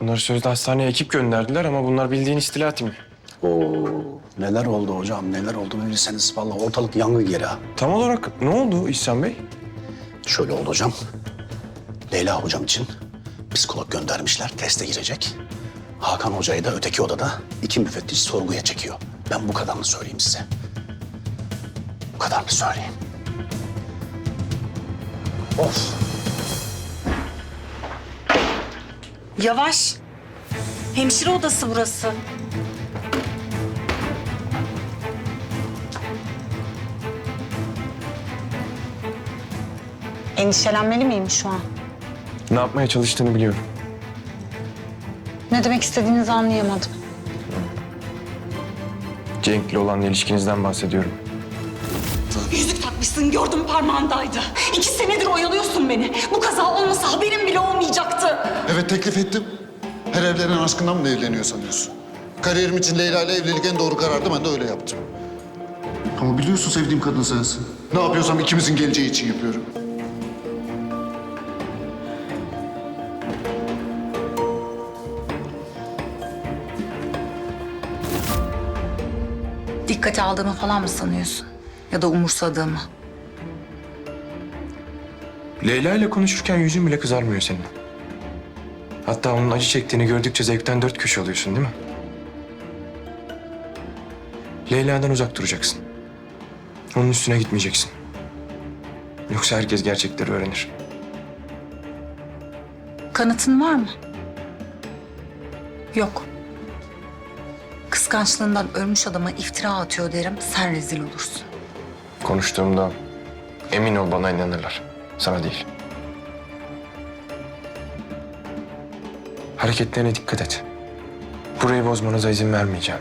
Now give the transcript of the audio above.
Bunları sözde hastaneye ekip gönderdiler ama bunlar bildiğin istila timi. Oo, neler oldu hocam, neler oldu bilirseniz vallahi ortalık yangın yeri ha. Tam olarak ne oldu İhsan Bey? Şöyle oldu hocam. Leyla hocam için psikolog göndermişler, teste girecek. Hakan hocayı da öteki odada iki müfettiş sorguya çekiyor. Ben bu kadarını söyleyeyim size. Bu kadarını söyleyeyim. Of. Yavaş. Hemşire odası burası. Endişelenmeli miyim şu an? Ne yapmaya çalıştığını biliyorum. Ne demek istediğinizi anlayamadım. Cenk'le olan ilişkinizden bahsediyorum. Yüzük takmışsın gördüm parmağındaydı. İki senedir oyalıyorsun beni. Bu kaza olmasa haberim bile. Evet teklif ettim. Her evlenen aşkından mı evleniyor sanıyorsun? Kariyerim için Leyla ile evlilik en doğru karardı. Ben de öyle yaptım. Ama biliyorsun sevdiğim kadın sensin. Ne yapıyorsam ikimizin geleceği için yapıyorum. Dikkate aldığımı falan mı sanıyorsun? Ya da umursadığımı? Leyla ile konuşurken yüzün bile kızarmıyor senin. Hatta onun acı çektiğini gördükçe zevkten dört köşe oluyorsun değil mi? Leyla'dan uzak duracaksın. Onun üstüne gitmeyeceksin. Yoksa herkes gerçekleri öğrenir. Kanıtın var mı? Yok. Kıskançlığından ölmüş adama iftira atıyor derim, sen rezil olursun. Konuştuğumda emin ol bana inanırlar. Sana değil. Hareketlerine dikkat et. Burayı bozmanıza izin vermeyeceğim.